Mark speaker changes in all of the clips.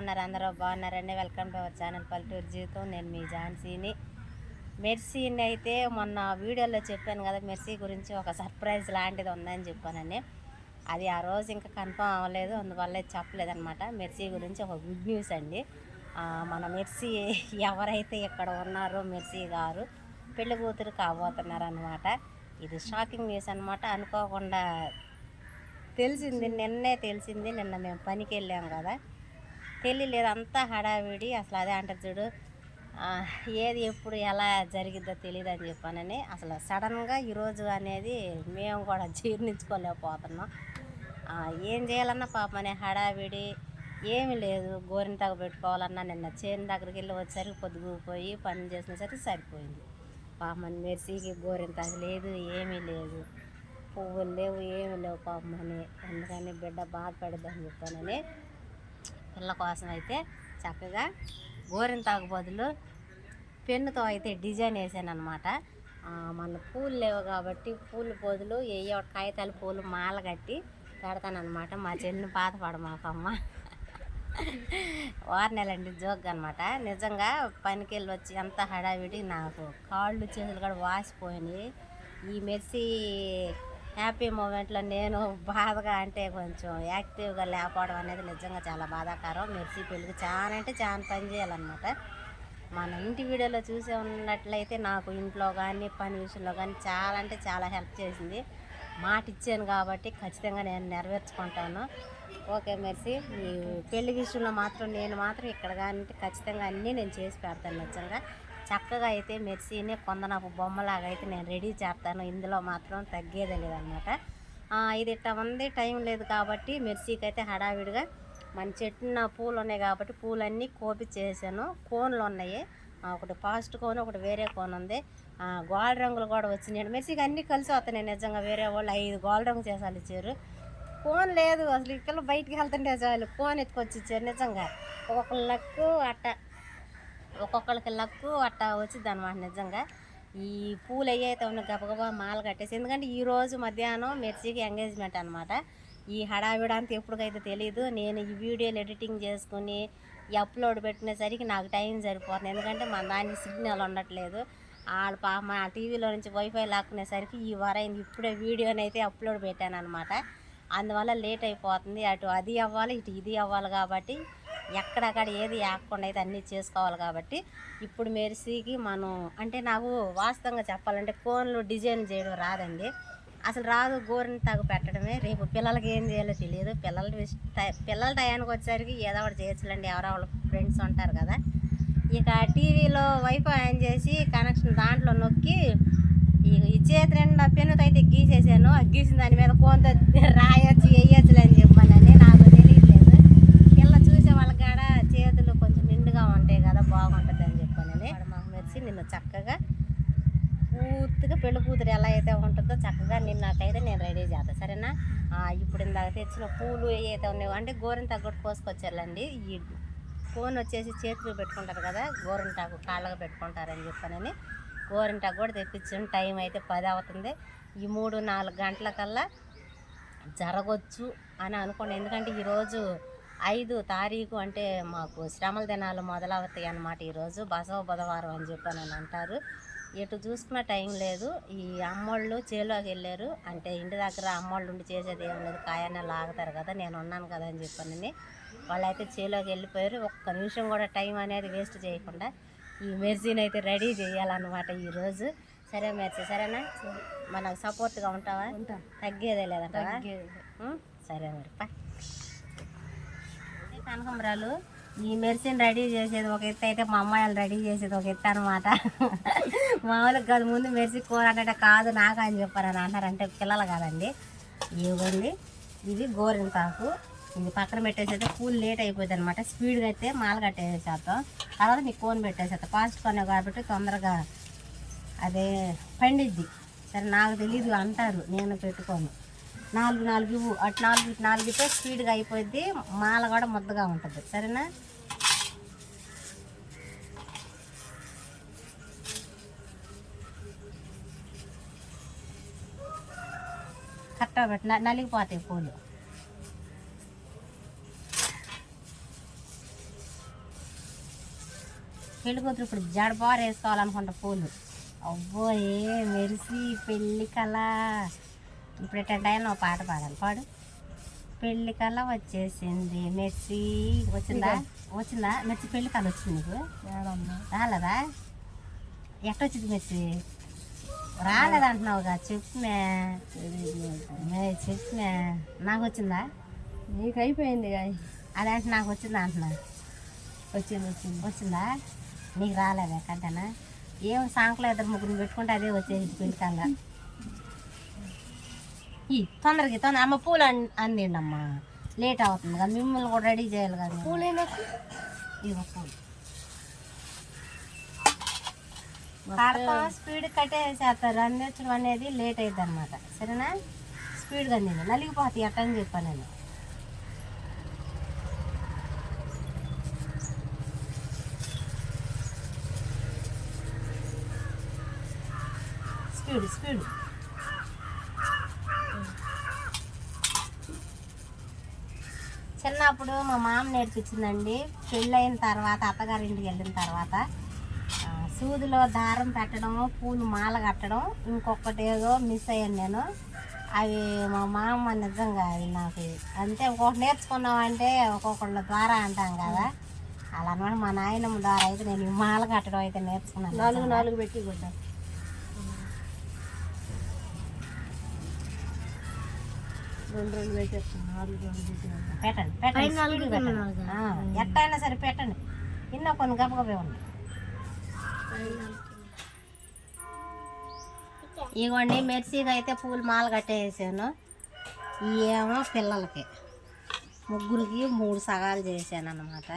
Speaker 1: ఉన్నారు అందరూ బాగున్నారండి. వెల్కమ్ టు అవర్ ఛానల్ పల్లెటూరు జీవితం. నేను మీ ఝాన్సీని. మెర్సీని అయితే మొన్న వీడియోలో చెప్పాను కదా మెర్సీ గురించి ఒక సర్ప్రైజ్ లాంటిది ఉందని చెప్పానని. అది ఆ రోజు ఇంకా కన్ఫర్మ్ అవ్వలేదు. అందువల్ల చెప్పలేదు అనమాట మెర్సీ గురించి ఒక గుడ్ న్యూస్ అండి. మన మెర్సీ ఎవరైతే ఇక్కడ ఉన్నారో మెర్సీ గారు పెళ్ళి కూతురు కాబోతున్నారనమాట ఇది షాకింగ్ న్యూస్ అనమాట అనుకోకుండా తెలిసింది నిన్నే తెలిసింది. నిన్న మేము పనికి వెళ్ళాం కదా. తెలియలేదు అంతా హడావిడి అసలు అదే అంటారు చూడు. ఏది ఎప్పుడు ఎలా జరిగిద్దో తెలియదు అని చెప్పానని. అసలు సడన్గా ఈరోజు అనేది మేము కూడా జీర్ణించుకోలేకపోతున్నాం. ఏం చేయాలన్నా పాపమనే హడావిడి ఏమీ లేదు. గోరింటాకు పెట్టుకోవాలన్నా నిన్న చేను దగ్గరికి వెళ్ళి వచ్చేసరికి పొద్దుగుపోయి పని చేసిన సరే సరిపోయింది. పాపమని మెర్సీకి గోరింటాకు లేదు ఏమీ లేదు. పువ్వులు లేవు ఏమి లేవు పాపమని అందుకని బిడ్డ బాధపడద్దని చెప్పానని. పిల్ల కోసం అయితే చక్కగా గోరింతాకు బదులు పెన్నుతో అయితే డిజైన్ వేసాను అనమాట మన పూలు లేవు కాబట్టి పూలు బదులు ఏ కాగితాలు పూలు మాల కట్టి పెడతానమాట మా చెల్లిని బాధపడ మాకమ్మ. వారు నెలండి జోక్ అనమాట నిజంగా పనికి వెళ్ళి వచ్చి ఎంత హడావిడి నాకు. కాళ్ళు చేతులు కూడా వాసిపోయినాయి. ఈ మెర్సీ హ్యాపీ మూమెంట్లో నేను బాధగా అంటే కొంచెం యాక్టివ్గా లేకపోవడం అనేది నిజంగా చాలా బాధాకరం. మెర్సీ పెళ్ళికి చాలా అంటే చాలా పని చేయాలన్నమాట. మన ఇంటి వీడియోలో చూసే ఉన్నట్లయితే నాకు ఇంట్లో కానీ పని విషయంలో కానీ చాలా అంటే చాలా హెల్ప్ చేసింది. మాట ఇచ్చాను కాబట్టి ఖచ్చితంగా నేను నెరవేర్చుకుంటాను. ఓకే మెర్సీ ఈ పెళ్ళి విషయంలో మాత్రం నేను మాత్రం ఇక్కడ కానీ ఖచ్చితంగా అన్నీ నేను చేసి పెడతాను నిజంగా. చక్కగా అయితే మెర్సీని కొందనపు బొమ్మలాగా అయితే నేను రెడీ చేస్తాను. ఇందులో మాత్రం తగ్గేదే లేదనమాట ఇది ఇట్లా ఉంది టైం లేదు కాబట్టి మెర్సీకి అయితే హడావిడిగా మన చెట్టున పూలు ఉన్నాయి కాబట్టి పూలన్నీ కోపి చేశాను. కోన్లు ఉన్నాయి. ఒకటి ఫాస్ట్ కోన్ ఒకటి వేరే కోన్ ఉంది. గోల్డ్ రంగులు కూడా వచ్చినాయి. మెర్సీకి అన్నీ కలిసి వస్తున్నాయి నిజంగా. వేరే వాళ్ళు ఐదు గోల్డ్ రంగు చేసాలు ఇచ్చారు. కోన్ లేదు అసలు. ఇక్కడ బయటికి వెళ్తుంటే చాలు. కోన్ ఎత్తుకొచ్చి ఇచ్చారు నిజంగా. ఒక లక్కు అట్ట ఒక్కొక్కరికి లక్కు అట్టా వచ్చింది అనమాట నిజంగా. ఈ పూలు అయితే ఉన్న గబగబా మాల కట్టేసి ఎందుకంటే ఈరోజు మధ్యాహ్నం మిర్చికి ఎంగేజ్మెంట్ అనమాట ఈ హడావిడ అంత ఎప్పటికైతే తెలియదు నేను ఈ వీడియోలు ఎడిటింగ్ చేసుకుని ఈ అప్లోడ్ పెట్టినసరికి నాకు టైం సరిపోతుంది. ఎందుకంటే మన దానికి సిగ్నల్ ఉండట్లేదు. వాళ్ళ పా మా టీవీలో నుంచి వైఫై లాక్కునేసరికి ఈ వారైంది ఇప్పుడే వీడియోని అయితే అప్లోడ్ పెట్టాను అనమాట అందువల్ల లేట్ అయిపోతుంది. అటు అది అవ్వాలి ఇటు ఇది అవ్వాలి కాబట్టి ఎక్కడక్కడ ఏది ఆగకుండా అయితే అన్నీ చేసుకోవాలి కాబట్టి ఇప్పుడు మెరిసికి మనం అంటే నాకు వాస్తవంగా చెప్పాలంటే కోన్లు డిజైన్ చేయడం రాదండి. అసలు రాదు గోరిని తగు పెట్టడమే. రేపు పిల్లలకి ఏం చేయాలో తెలియదు. పిల్లల పిల్లల టయానికి వచ్చేసరికి ఏదో ఒకటి చేయొచ్చులండి. ఎవరో వాళ్ళ ఫ్రెండ్స్ ఉంటారు కదా. ఇక టీవీలో వైఫై ఆన్ చేసి కనెక్షన్ దాంట్లో నొక్కి ఈ చేతి రెండు పెన్నుతో అయితే గీసేసాను. గీసిన దాని మీద కోంత రాయొచ్చు వేయొచ్చులే అని చెప్పానని నాకు తెలియట్లేదు పిల్ల చూసే వాళ్ళ కాడ చేతులు కొంచెం నిండుగా ఉంటాయి కదా బాగుంటుంది అని చెప్పానని వాడు మాకు మెచ్చి నిన్ను చక్కగా పూర్తిగా పెళ్ళి కూతురు ఎలా అయితే ఉంటుందో చక్కగా నేను నాకైతే నేను రెడీ చేస్తాను సరేనా? ఇప్పుడు ఇందాక తెచ్చిన పూలు ఏవైతే ఉన్నాయో అంటే గోరింటాకు కూడా కోసుకొచ్చారులండి. ఈ ఫోన్ వచ్చేసి చేతులు పెట్టుకుంటారు కదా గోరింటాకు కాళ్ళగా పెట్టుకుంటారని చెప్పానని. గోరింటాకు కూడా తెప్పించాను టైం అయితే పది అవుతుంది. ఈ మూడు నాలుగు గంటలకల్లా జరగవచ్చు అని అనుకోండి. ఎందుకంటే ఈరోజు ఐదు తారీఖు అంటే మాకు శ్రమల దినాలు మొదలవుతాయి అన్నమాట ఈరోజు బసవ బుధవారం అని చెప్పి అని అంటారు. ఎటు చూసుకున్న టైం లేదు. ఈ అమ్మోళ్ళు చేలోకి వెళ్ళారు. అంటే ఇంటి దగ్గర అమ్మోళ్ళు ఉండి చేసేది ఏం లేదు. కాయన్న లాగుతారు కదా నేను ఉన్నాను కదా అని చెప్పానని. వాళ్ళైతే చేలోకి వెళ్ళిపోయారు. ఒక్క నిమిషం కూడా టైం అనేది వేస్ట్ చేయకుండా ఈ మెర్సీని అయితే రెడీ చేయాలన్నమాట ఈరోజు సరే మెర్సీ సరేనా? మనకు సపోర్ట్గా ఉంటావా? తగ్గేదే లేదంటావా? ఉం? సరే మరి పా. కనకంబరాలు? ఈ మెరిసిన్ రెడీ చేసేది ఒక ఎత్తు అయితే మా అమ్మాయిలు రెడీ చేసేది ఒక ఎత్తు అనమాట మామూలుగా కాదు ముందు మెడిసిన్ కూర అంటే కాదు నాకు అని చెప్పారని అంటారంటే పిల్లలు కాదండి. ఇవ్వండి ఇవి గోరింతాకు ఇది పక్కన పెట్టేసేస్తే పూలు లేట్ అయిపోతుంది అనమాట స్పీడ్గా అయితే మాల కట్టేసేస్తాం తర్వాత నీకు కోన్ పెట్టేసేస్తాం ఫాస్ట్ కొనే కాబట్టి తొందరగా అదే పండిద్ది. సరే నాకు తెలియదు అంటారు. నేను పెట్టుకోను. నాలుగు నాలుగు ఇవ్వు అటు నాలుగు ఇటు నాలుగు ఇస్తే స్పీడ్గా అయిపోద్ది మాల కూడా ముద్దగా ఉంటుంది. సరేనా? కరెక్ట్గా పెట్టిన నలిగిపోతాయి పూలు. పెళ్ళి కూతురు ఇప్పుడు జడబారు వేసుకోవాలనుకుంటా పూలు. అవ్వో ఏ మెరిసి పెళ్ళి కళ. ఇప్పుడు ఎట్టంటే ఒక పాట పాడాలి. పాడు. పెళ్ళి కళ వచ్చేసింది మెర్సి వచ్చిందా? వచ్చిందా? మెర్సి పెళ్ళి కళ వచ్చింది నీకు? రాలేదా? ఎట్టొచ్చింది మెర్సి రాలేదంటున్నావుగా చెప్పుమే మే. చెప్పుమే నాకు వచ్చిందా
Speaker 2: నీకు అయిపోయింది
Speaker 1: అదంటే నాకు వచ్చిందా అంటున్నా?
Speaker 2: వచ్చింది వచ్చింది.
Speaker 1: వచ్చిందా? నీకు రాలేదా కంటనా ఏం సాంకులో ఇద్దరు ముగ్గురు పెట్టుకుంటే అదే వచ్చేది పెళ్ళికల్లా. ఈ తొందరగా తొందర అమ్మ పూలు అన్ అందిండి అమ్మా లేట్ అవుతుంది కదా మిమ్మల్ని కూడా రెడీ చేయాలి కదా. పూలు. ఇగో పూలు స్పీడ్ కట్టేసేస్తారు. అందించడం అనేది లేట్ అవుతుంది అనమాట సరేనా? స్పీడ్గా అందింది నలిగిపోతాయి అట్టని చెప్పాను నేను. Speed speed. చిన్నప్పుడు మా మామ నేర్పించిందండి. పెళ్ళైన తర్వాత అత్తగారి ఇంటికి వెళ్ళిన తర్వాత సూదిలో దారం పెట్టడం పూలు మాల కట్టడం ఇంకొకటి ఏదో మిస్ అయ్యాను నేను. అవి మా మామ నిజంగా అవి నాకు అంతే ఒక్కొక్కటి నేర్చుకున్నామంటే ఒక్కొక్కళ్ళ ద్వారా అంటాం కదా. అలా అనమాట మా నాయనమ్మ ద్వారా అయితే నేను మాల కట్టడం అయితే నేర్చుకున్నాను.
Speaker 2: నాలుగు నాలుగు పెట్టి కొట్టాను. రెండు రెండు పెట్టేస్తాను నాలుగు రెండు పెట్టి కొట్ట.
Speaker 1: పెట్టండి ఎట్టయినా సరే పెట్టండి. ఇన్నో కొన్ని గబగబే ఉన్నాయి. ఇగోండి మెర్సీగా అయితే పూలు మాల కట్టేసాను ఏమో పిల్లలకి. ముగ్గురికి మూడు సగాలు చేశాను అనమాట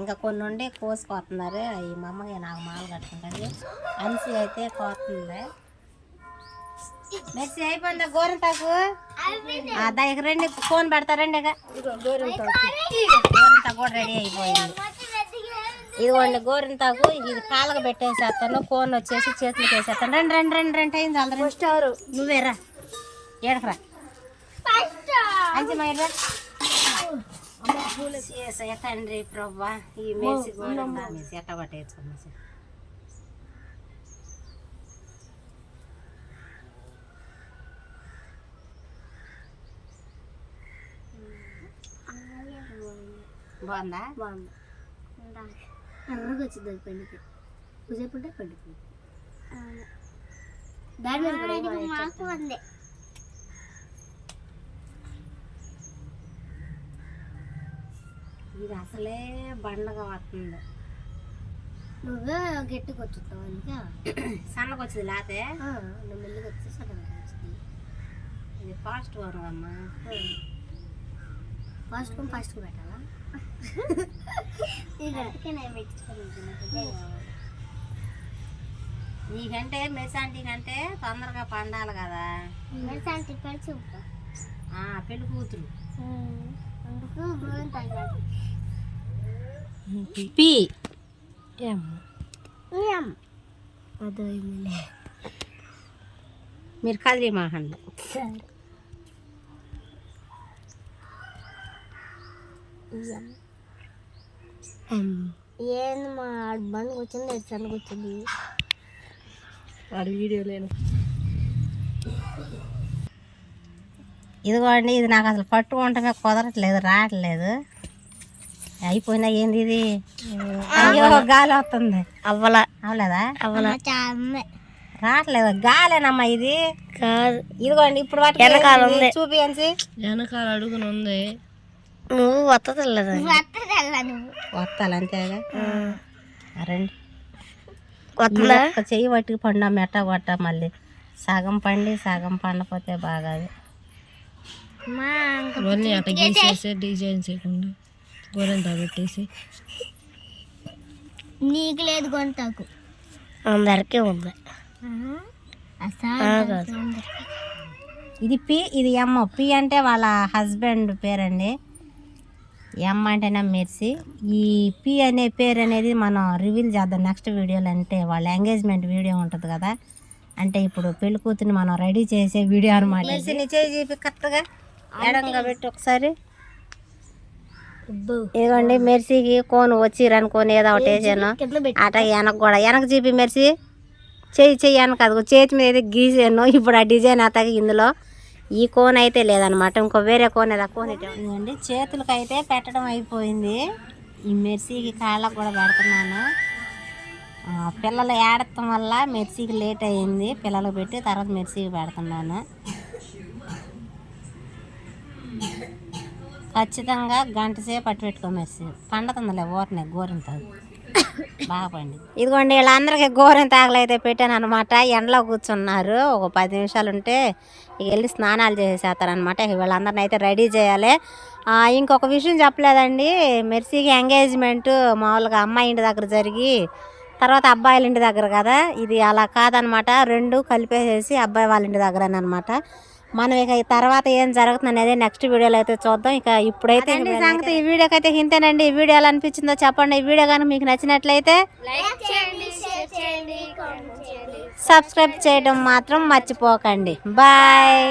Speaker 1: ఇంకా కొన్ని ఉండి కోసుకొస్తున్నారు. అవి మా అమ్మగా నాకు మాల కట్టుకుంటుంది అనిసి అయితే కోస్తుంది. మెర్సీ అయిపోయిందా? గోరంటాకు ఆ, దానికి రెండు ఫోన్ పెడతారండి ఇక.
Speaker 2: ఇదిగో గోరింటాకు.
Speaker 1: గోరింటాకు కూడా రెడీ అయిపోయింది. ఇదిగోండి గోరింటాకు ఇది కాళ్ళకు పెట్టేసేస్తాను కోన్ వచ్చేసి చేతులకు వేసేస్తాను రండి రండి రండి రెండు అయింది అందరూ
Speaker 2: ఫస్ట్ ఎవరు?
Speaker 1: నువ్వేరా ఏడకరా. అంచమైరా తండ్రి ప్రభా. ఈ మేసి గోరింటా మేసి ఎట్ట పట్టేసుకున్నా సార్ బాగుందా?
Speaker 2: బాగుంది. ఎర్రగా వచ్చింది అది పండికి పూసేపు ఉంటే పండుతుంది దాని మీద.
Speaker 1: ఇది అసలే బండగా వస్తుంది
Speaker 2: నువ్వే గట్టిగా వచ్చుతావు అందుకే.
Speaker 1: సన్నగా వచ్చింది లేతే?
Speaker 2: ఆ, నువ్వు మెల్లిగా వచ్చి సడన్గా వచ్చింది
Speaker 1: ఇది ఫాస్ట్ వరదమ్మా
Speaker 2: ఫాస్ట్ కమ్ ఫాస్ట్ పెట్టాలా
Speaker 1: నీకంటే మెసాంటి కంటే తొందరగా పండాలి కదా.
Speaker 2: మెరసాంటి పెడిచి
Speaker 1: ఆ, పెళ్ళి కూతురు. మీరు కదిలి మాకండి
Speaker 2: ఏంది మా బండి కూర్చుంది ఎటు సన్న కూర్చుంది.
Speaker 1: వాడు వీడియో లేను. ఇదిగోండి ఇది నాకు అసలు పట్టుకుంటమే కుదరట్లేదు రావట్లేదు. అయిపోయినా ఏంది ఇది? అయ్యో గాలి వస్తుంది.
Speaker 2: అవ్వల.
Speaker 1: అవలేదా
Speaker 2: అవ్వల.
Speaker 1: రావట్లేదు. గాలేనమ్మా ఇది.
Speaker 2: కాదు.
Speaker 1: ఇదిగోండి ఇప్పుడు వాటికి
Speaker 2: వెనకాల
Speaker 1: ఏంది?
Speaker 2: ఉంది.
Speaker 1: చూపియండి.
Speaker 2: వెనకాల అడుగున ఉంది. నువ్వు వత్తలేదు
Speaker 1: వస్తాలు అంతేగా రండి.
Speaker 2: వస్తుందా
Speaker 1: చెయ్యి పట్టుకు పండా మెట్ట కొట్ట మళ్ళీ. సగం పండి సగం పండపోతే బాగా
Speaker 2: ఇవన్నీ అట్లా గీసేసి డిజైన్ చేయకుండా గోరంతా పెట్టేసి. నీకు లేదు గొంతాకు. అందరికీ ఉంది.
Speaker 1: ఇది పి ఇది ఎమ్మ. పి అంటే వాళ్ళ హస్బెండ్ పేరండి. ఎమ్మ అంటేనే మెర్సి ఈ పి అనే పేరు అనేది మనం రివీల్ చేద్దాం నెక్స్ట్ వీడియోలో. అంటే వాళ్ళ ఎంగేజ్మెంట్ వీడియో ఉంటుంది కదా. అంటే ఇప్పుడు పెళ్ళి కూతుర్ని మనం రెడీ చేసే వీడియో అనమాట చేయి చూపి కరెక్ట్గా ఎడంగా పెట్టి ఒకసారి. ఇదిగోండి మెర్సీకి కోను వచ్చిరనుకోని ఏదో ఒకటి వేసాను. అట వెనక కూడా. వెనక చూపి మెర్సీ చెయ్యి చెయ్యి వెనక అదిగో చేతి మీద గీసాను. ఇప్పుడు ఆ డిజైన్ అతకి ఇందులో. ఈ కోన్ అయితే లేదనమాట ఇంకో వేరే కోన్ ఏదో కోన్ అండి చేతులకి అయితే పెట్టడం అయిపోయింది. ఈ మెర్సీకి కాళ్ళకు కూడా పెడుతున్నాను. పిల్లలు ఏడటం వల్ల మెర్సీకి లేట్ అయింది. పిల్లలు పెట్టి తర్వాత మెర్సీకి పెడుతున్నాను. ఖచ్చితంగా గంట సేపు పట్టు పెట్టుకో మెర్సీ. పండుతుందిలే ఊరనే గోరింతది బాగా ఇదిగోండి వీళ్ళందరికీ గోరెంత తాగలైతే పెట్టాను అనమాట ఎండలో కూర్చున్నారు. ఒక పది నిమిషాలు ఉంటే ఇక వెళ్ళి స్నానాలు చేసేస్తారనమాట అనమాట వీళ్ళందరిని అయితే రెడీ చేయాలి. ఇంకొక విషయం చెప్పలేదండి. మెర్సీకి ఎంగేజ్మెంట్ మామూలుగా అమ్మాయి ఇంటి దగ్గర జరిగి తర్వాత అబ్బాయిల ఇంటి దగ్గర కదా. ఇది అలా కాదనమాట రెండు కలిపేసేసి అబ్బాయి వాళ్ళ ఇంటి దగ్గర అనమాట మనం ఇక ఈ తర్వాత ఏం జరుగుతుంది అనేది నెక్స్ట్ వీడియోలో అయితే చూద్దాం. ఇక ఇప్పుడైతే ఈ సంగతి. ఈ వీడియోకి అయితే ఇంతేనండి. ఈ వీడియో ఎలా అనిపించిందో చెప్పండి. ఈ వీడియో కానీ మీకు నచ్చినట్లయితే
Speaker 2: లైక్ చేయండి షేర్ చేయండి కామెంట్ చేయండి.
Speaker 1: సబ్స్క్రైబ్ చేయడం మాత్రం మర్చిపోకండి. బాయ్